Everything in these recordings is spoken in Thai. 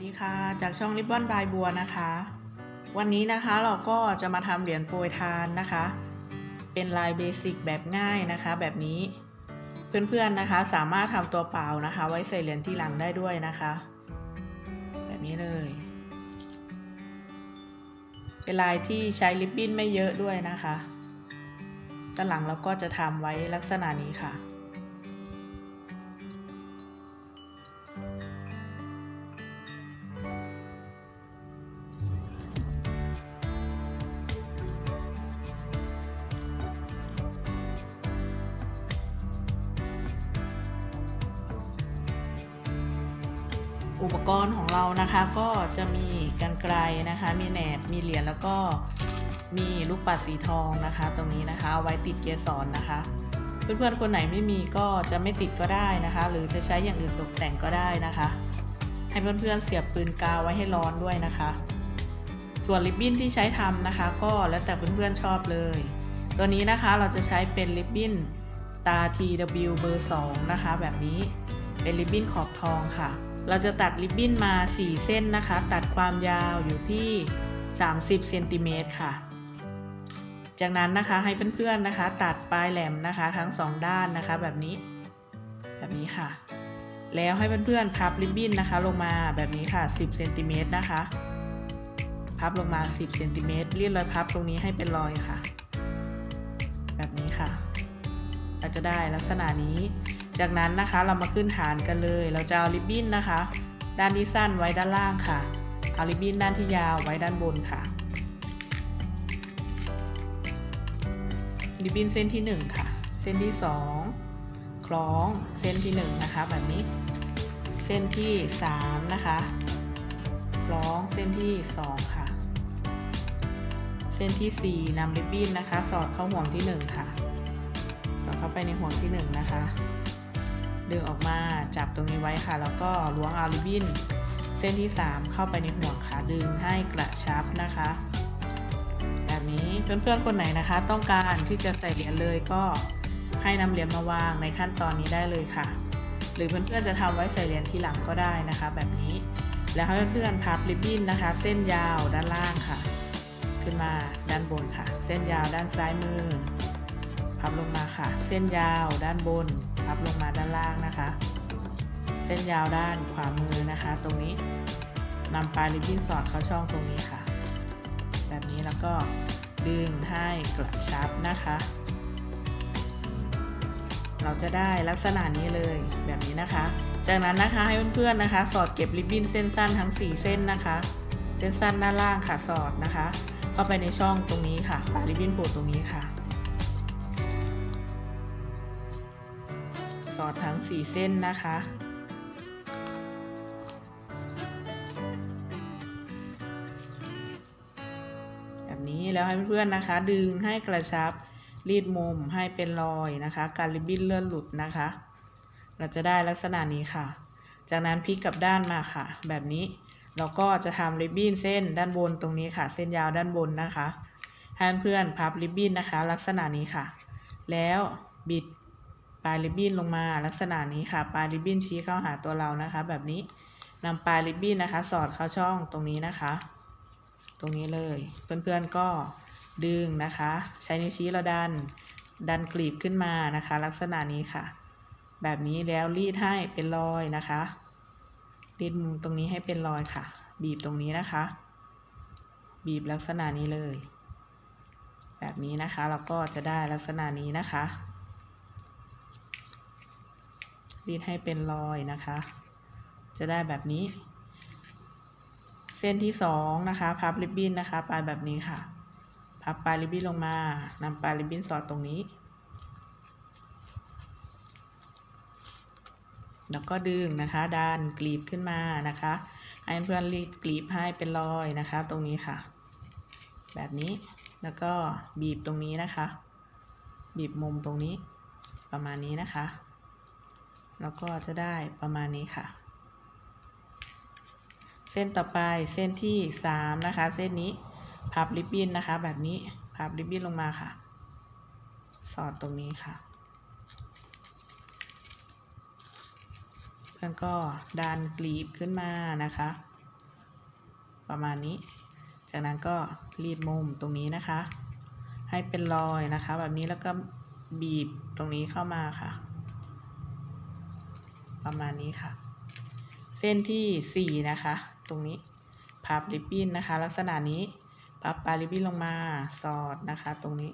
สวัสดีค่ะ จากช่องริบบอนบายบัวนะคะ วันนี้นะคะเราก็จะมาทำเหรียญโปรยทานนะคะ เป็นลายเบสิกแบบง่ายนะคะ แบบนี้เพื่อนๆนะคะ สามารถทำตัวเปล่านะคะ ไว้ใส่เหรียญที่หลังได้ด้วยนะคะ แบบนี้เลย เป็นลายที่ใช้ริบบิ้นไม่เยอะด้วยนะคะด้านหลังเราก็จะทำไว้ลักษณะนี้ค่ะ กรณ์ของเรานะคะก็จะมีกันไกลนะคะ มีแหนบมีเหรียญแล้วก็มีลูกปัดสีทองนะคะ ตรงนี้นะคะเอาไว้ติดเกสรนะคะ เพื่อนๆคนไหนไม่มีก็จะไม่ติดก็ได้นะคะ หรือจะใช้อย่างอื่นตกแต่งก็ได้นะคะ ให้เพื่อนๆเสียบปืนกาวไว้ให้ร้อนด้วยนะคะ ส่วนริบบิ้นที่ใช้ทำนะคะ ก็แล้วแต่เพื่อนๆชอบเลย ตัวนี้นะคะเราจะใช้เป็นริบบิ้นตา TW เบอร์2นะคะ แบบนี้เป็นริบบิ้นขอบทองค่ะ เราจะตัดริบบิ้นมา 4 เส้นนะคะ ตัดความยาวอยู่ที่ 30เซนติเมตรค่ะ จากนั้นนะคะให้เพื่อนๆนะคะ ตัดปลายแหลมนะคะ ทั้ง 2 ด้านนะคะแบบนี้ แบบนี้ค่ะ แล้วให้เพื่อนๆพับริบบิ้นนะคะ ลงมาแบบนี้ค่ะ 10เซนติเมตรนะคะ พับลงมา 10เซนติเมตรเรียนรอยพับตรงนี้ให้เป็นรอยค่ะ แบบนี้ค่ะเราจะได้ลักษณะนี้ จากนั้นนะคะเรามาขึ้นฐานกันเลย เราจะเอาริบบิ้นนะคะ ด้านที่สั้นไว้ด้านล่างค่ะ เอาริบบิ้นด้านที่ยาวไว้ด้านบนค่ะ ริบบิ้นเส้นที่ 1 ค่ะ เส้นที่ 2 คล้องเส้นที่ 1 นะคะ แบบนี้ เส้นที่ 3 นะคะ คล้องเส้นที่ 2 ค่ะ เส้นที่ 4นำริบบิ้นนะคะ สอดเข้าห่วงที่ 1 ค่ะ สอดเข้าไปในห่วงที่ 1 นะคะ ดึงออกมาจับตรงนี้ไว้ค่ะ แล้วก็ล้วงเอาริบบิ้นเส้นที่ 3 เข้าไปในห่วงค่ะดึงให้กระชับนะคะ แบบนี้เพื่อนๆคนไหนนะคะ ต้องการที่จะใส่เหรียญเลยก็ให้นำเหรียญมาวางในขั้นตอนนี้ได้เลยค่ะ หรือเพื่อนๆจะทำไว้ใส่เหรียญทีหลังก็ได้นะคะ แบบนี้แล้วให้เพื่อนๆพับริบบิ้นนะคะ เส้นยาวด้านล่างค่ะ ขึ้นมาด้านบนค่ะ เส้นยาวด้านซ้ายมือ พับลงมาค่ะ เส้นยาวด้านบน พับลงมาด้านล่างนะคะ เส้นยาวด้านขวามือนะคะ ตรงนี้นำปลายริบบิ้นสอดเข้าช่องตรงนี้ค่ะ แบบนี้แล้วก็ดึงให้กระชับนะคะ เราจะได้ลักษณะนี้เลยแบบนี้นะคะ จากนั้นนะคะให้เพื่อนๆนะคะ สอดเก็บริบบิ้นเส้นสั้นทั้ง 4 เส้นนะคะ เส้นสั้นด้านล่างค่ะสอดนะคะ เข้าไปในช่องตรงนี้ค่ะปลายริบบิ้นโผล่ตรงนี้ค่ะ ดทั้ง 4 เส้นนะคะ แบบนี้แล้วให้เพื่อนๆนะคะ ดึงให้กระชับรีดมุมให้เป็นรอยนะคะ การริบบิ้นเลื่อนหลุดนะคะ เราจะได้ลักษณะนี้ค่ะ จากนั้นพลิกกลับด้านมาค่ะ แบบนี้เราก็จะทำริบบิ้นเส้นด้านบนตรงนี้ค่ะ เส้นยาวด้านบนนะคะให้เพื่อนพับริบบิ้นนะคะ ลักษณะนี้ค่ะ แล้วบิด ปลายริบบิ้นลงมาลักษณะนี้ค่ะ ปลายริบบิ้นชี้เข้าหาตัวเรานะคะ แบบนี้นำปลายริบบิ้นนะคะ สอดเข้าช่องตรงนี้นะคะ ตรงนี้เลยเพื่อนๆก็ดึงนะคะ ใช้นิ้วชี้เราดันดันกลีบขึ้นมานะคะ ลักษณะนี้ค่ะ แบบนี้แล้วรีดให้เป็นรอยนะคะรีดมุมตรงนี้ให้เป็นรอยค่ะ บีบตรงนี้นะคะ บีบลักษณะนี้เลย แบบนี้นะคะเราก็จะได้ลักษณะนี้นะคะ รีดให้เป็นรอยนะคะ จะได้แบบนี้ เส้นที่สองนะคะ พับริบบิ้นนะคะ ปลายแบบนี้ค่ะ พับปลายริบบิ้นลงมานำปลายริบบิ้นสอดตรงนี้ แล้วก็ดึงนะคะดันกลีบขึ้นมานะคะให้เพื่อนรีดกลีบให้เป็นรอยนะคะ ตรงนี้ค่ะ แบบนี้แล้วก็บีบตรงนี้นะคะ บีบมุมตรงนี้ประมาณนี้นะคะ แล้วก็จะได้ประมาณนี้ค่ะ เส้นต่อไปเส้นที่3นะคะ เส้นนี้พับริบบิ้นนะคะ แบบนี้พับริบบิ้นลงมาค่ะ สอดตรงนี้ค่ะพื่อนก็ดันกลีบขึ้นมานะคะ ประมาณนี้ จากนั้นก็รีดมุมตรงนี้นะคะ ให้เป็นรอยนะคะ แบบนี้แล้วก็บีบตรงนี้เข้ามาค่ะ ประมาณนี้ค่ะ เส้นที่สี่นะคะ ตรงนี้พับริบบิ้นนะคะ ลักษณะนี้พับปลายริบบิ้นลงมาสอดนะคะ ตรงนี้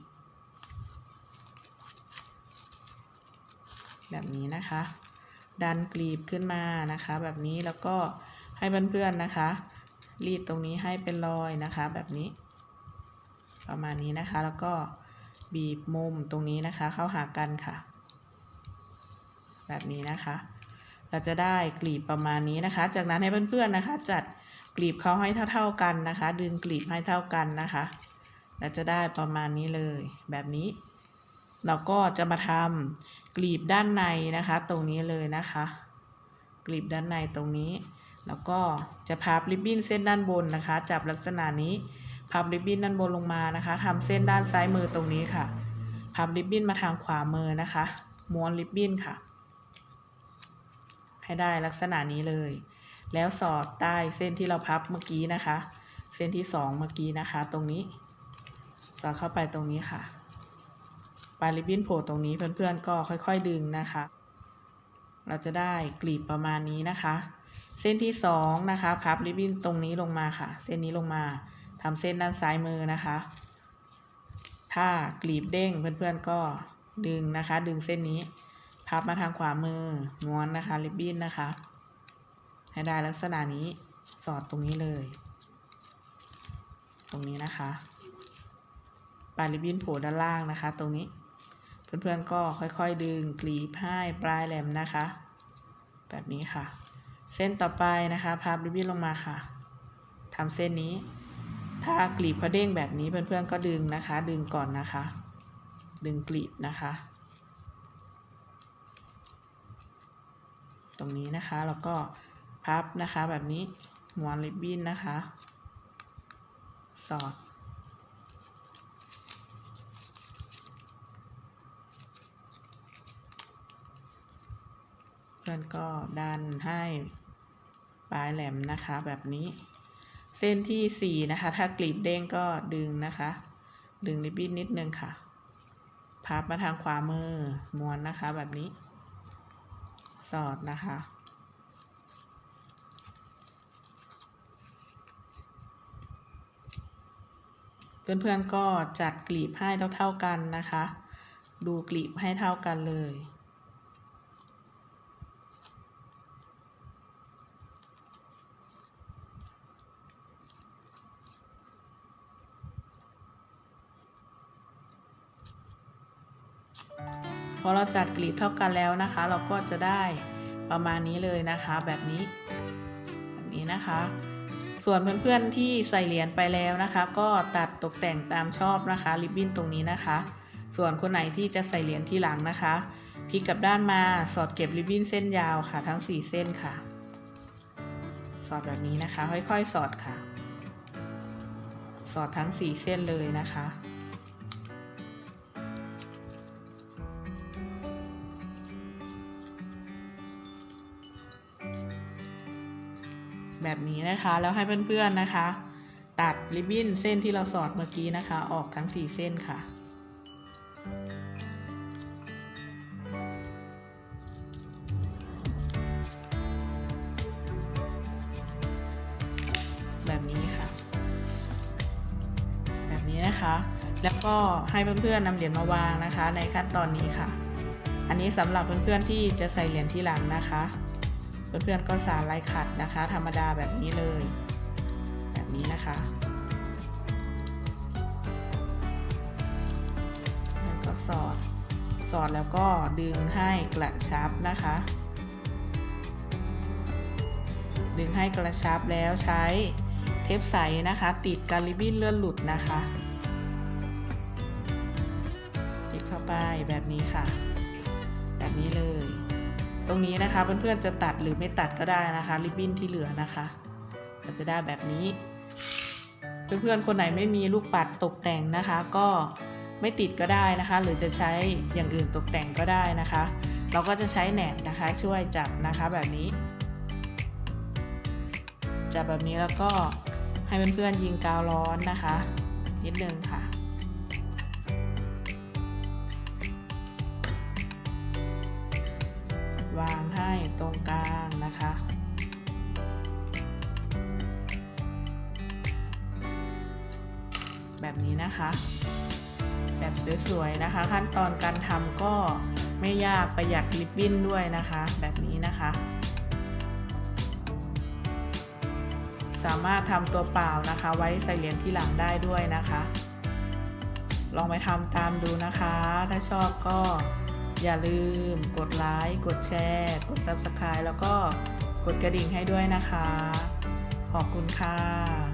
แบบนี้นะคะ ดันกลีบขึ้นมานะคะ แบบนี้แล้วก็ให้เพื่อนๆนะคะ รีดตรงนี้ให้เป็นรอยนะคะ แบบนี้ ประมาณนี้นะคะแล้วก็บีบมุมตรงนี้นะคะ เข้าหากันค่ะ แบบนี้นะคะ เราจะได้กลีบประมาณนี้นะคะ จากนั้นให้เพื่อนๆนะคะ จัดกลีบเขาให้เท่า ๆกันนะคะ ดึงกลีบให้เท่ากันนะคะเราจะได้ประมาณนี้เลยแบบนี้ เราก็จะมาทำกลีบด้านในนะคะ ตรงนี้เลยนะคะ กลีบด้านในตรงนี้ แล้วก็จะพับริบบิ้นเส้นด้านบนนะคะ จับลักษณะนี้พับริบบิ้นด้านบนลงมานะคะทำเส้นด้านซ้ายมือตรงนี้ค่ะพับริบบิ้นมาทางขวามือนะคะ ม้วนริบบิ้นค่ะ ให้ได้ลักษณะนี้เลย แล้วสอดใต้เส้นที่เราพับเมื่อกี้นะคะ เส้นที่สองเมื่อกี้นะคะ ตรงนี้ สอดเข้าไปตรงนี้ค่ะ ปลายริบบิ้นโผล่ตรงนี้เพื่อนๆก็ค่อยๆดึงนะคะ เราจะได้กลีบประมาณนี้นะคะ เส้นที่สองนะคะพับริบบิ้นตรงนี้ลงมาค่ะ เส้นนี้ลงมาทำเส้นด้านซ้ายมือนะคะ ถ้ากลีบเด้งเพื่อนๆก็ดึงนะคะ ดึงเส้นนี้ พับมาทางขวามือม้วนนะคะริบบิ้นนะคะ ให้ได้ลักษณะนี้สอดตรงนี้เลย ตรงนี้นะคะปลายริบบิ้นโผล่ด้านล่างนะคะ ตรงนี้ เพื่อนๆก็ค่อยๆ ดึงกลีบให้ปลายแหลมนะคะ แบบนี้ค่ะ เส้นต่อไปนะคะพับริบบิ้นลงมาค่ะทำเส้นนี้ ถ้ากลีบเขาเด้งแบบนี้เพื่อนๆก็ดึงนะคะ ดึงก่อนนะคะ ดึงกลีบนะคะ ตรงนี้นะคะ แล้วก็พับนะคะแบบนี้ม้วนริบบิ้นนะคะ สอด เพื่อนก็ดันให้ปลายแหลมนะคะ แบบนี้ เส้นที่สี่นะคะ ถ้ากลีบเด้งก็ดึงนะคะ ดึงริบบิ้นนิดนึงค่ะ พับมาทางขวามือม้วนนะคะแบบนี้ สอดนะคะ เพื่อนๆก็จัดกลีบให้เท่าๆกันนะคะ ดูกลีบให้เท่ากันเลย อเราจัดกลีบเท่ากันแล้วนะคะ เราก็จะได้ประมาณนี้เลยนะคะ แบบนี้ แบบนี้นะคะ ส่วนเพื่อนๆที่ใส่เหรียญไปแล้วนะคะ ก็ตัดตกแต่งตามชอบนะคะริบบิ้นตรงนี้นะคะ ส่วนคนไหนที่จะใส่เหรียญที่หลังนะคะพลิกกลับด้านมาสอดเก็บริบบิ้นเส้นยาวค่ะ ทั้ง 4 เส้นค่ะ สอดแบบนี้นะคะ ค่อยๆ สอดค่ะ สอดทั้ง 4 เส้นเลยนะคะ แบบนี้นะคะ แล้วให้เพื่อนๆนะคะ ตัดริบบิ้นเส้นที่เราสอดเมื่อกี้นะคะ ออกทั้ง 4 เส้นค่ะแบบนี้ค่ะ แบบนี้นะคะ แล้วก็ให้เพื่อนๆนำเหรียญมาวางนะคะ ในขั้นตอนนี้ค่ะ อันนี้สำหรับเพื่อนๆที่จะใส่เหรียญที่หลังนะคะ เพื่อนๆก็สารลายขัดนะคะ ธรรมดาแบบนี้เลย แบบนี้นะคะแล้วก็สอดสอดแล้วก็ดึงให้กระชับนะคะ ดึงให้กระชับแล้วใช้เทปใสนะคะ ติดการริบบิ้นเลื่อนหลุดนะคะ ติดเข้าไปแบบนี้ค่ะ แบบนี้เลย ตรงนี้นะคะเพื่อนๆจะตัดหรือไม่ตัดก็ได้นะคะ ริบบิ้นที่เหลือนะคะ ก็จะได้แบบนี้ เพื่อนๆคนไหนไม่มีลูกปัดตกแต่งนะคะ ก็ไม่ติดก็ได้นะคะ หรือจะใช้อย่างอื่นตกแต่งก็ได้นะคะ เราก็จะใช้แหนบนะคะช่วยจับนะคะแบบนี้ จับแบบนี้แล้วก็ให้เพื่อนๆยิงกาวร้อนนะคะ นิดนึงค่ะ วางให้ตรงกลางนะคะ แบบนี้นะคะ แบบสวยๆนะคะ ขั้นตอนการทำก็ไม่ยากประหยัดริบบิ้นด้วยนะคะ แบบนี้นะคะ สามารถทำตัวเปล่านะคะ ไว้ใส่เหรียญที่หลังได้ด้วยนะคะ ลองไปทำตามดูนะคะ ถ้าชอบก็ อย่าลืมกดไลค์ กดแชร์ กด Subscribe แล้วก็กดกระดิ่งให้ด้วยนะคะ ขอบคุณค่ะ